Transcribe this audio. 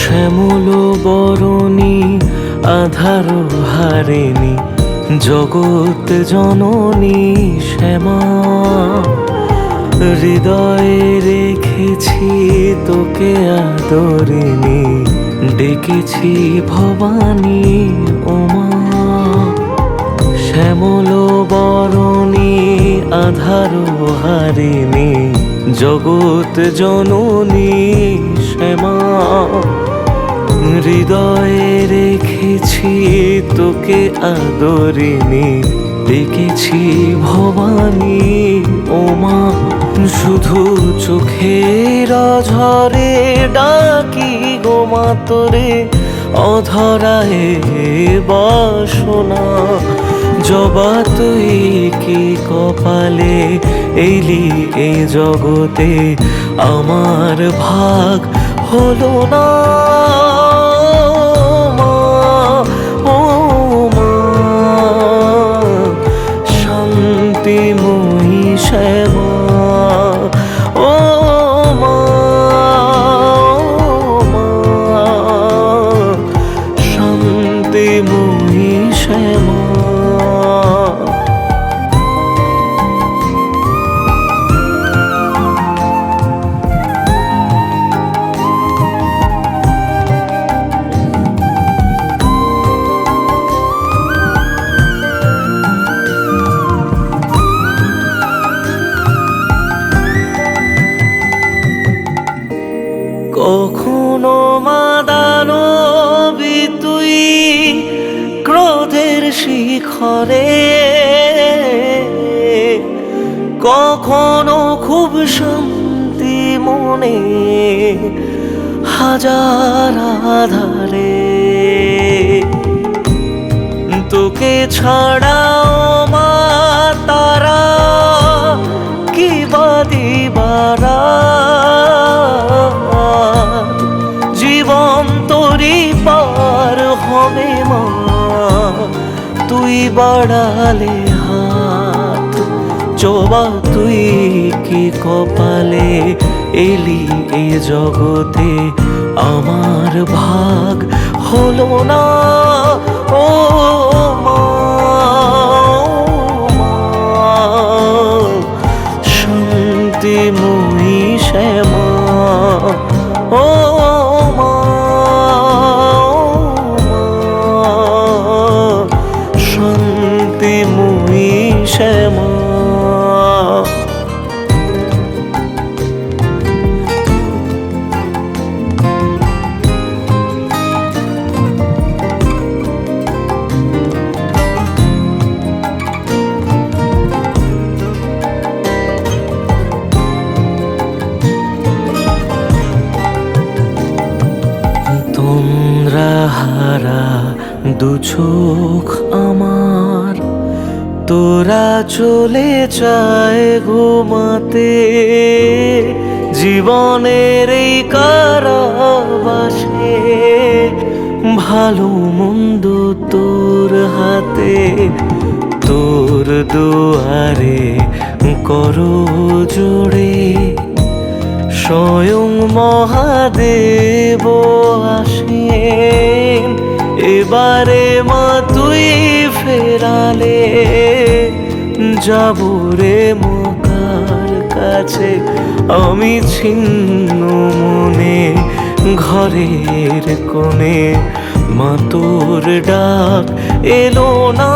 শ্যামল বরণী, আধার হারেনি জগৎ জননী শ্যামা। হৃদয়ে রেখেছি তোকে আদরিনি ডেকেছি ভবানী ওমা। শ্যামল বরণী, আধার হারিণী, জগৎ জননী শ্যামা, হৃদয়ে রেখেছি তোকে আদরিনি ডেকেছি ভবানী ওমা শুধু চোখের ঝরে ডাকি গোমা তোরে। অধরায় বাসনা, জবা তুই কি কপালে এলি এই জগতে? আমার ভাগ হলো না। কখনো মাদানো তুই ক্রোধের শিখরে। কখনো খুব শান্তি মনে হাজার আধারে। তোকে ছাড়াও মা তারা কি বাদিবারা বাড়ালে হাত চোবা তুই কি কপালে? এলি এ জগতে আমার ভাগ হলো না। ও মা, শান্তিময়ী শ্যামা। ও শান্তিময়ী শ্যামা তোরা চলে যায় ঘুমাতে। জীবনের এই কারাবাসে ভালো মন্দ তোর হাতে। তোর দুয়ারে করো জোড়ে স্বয়ং মহাদেব আসেন। এবারে মা তুই ফেরালে। যাব রে মকার কাছে। আমি ছিন্ন মনে ঘরের কোণে। মাতোর ডাক এলো না।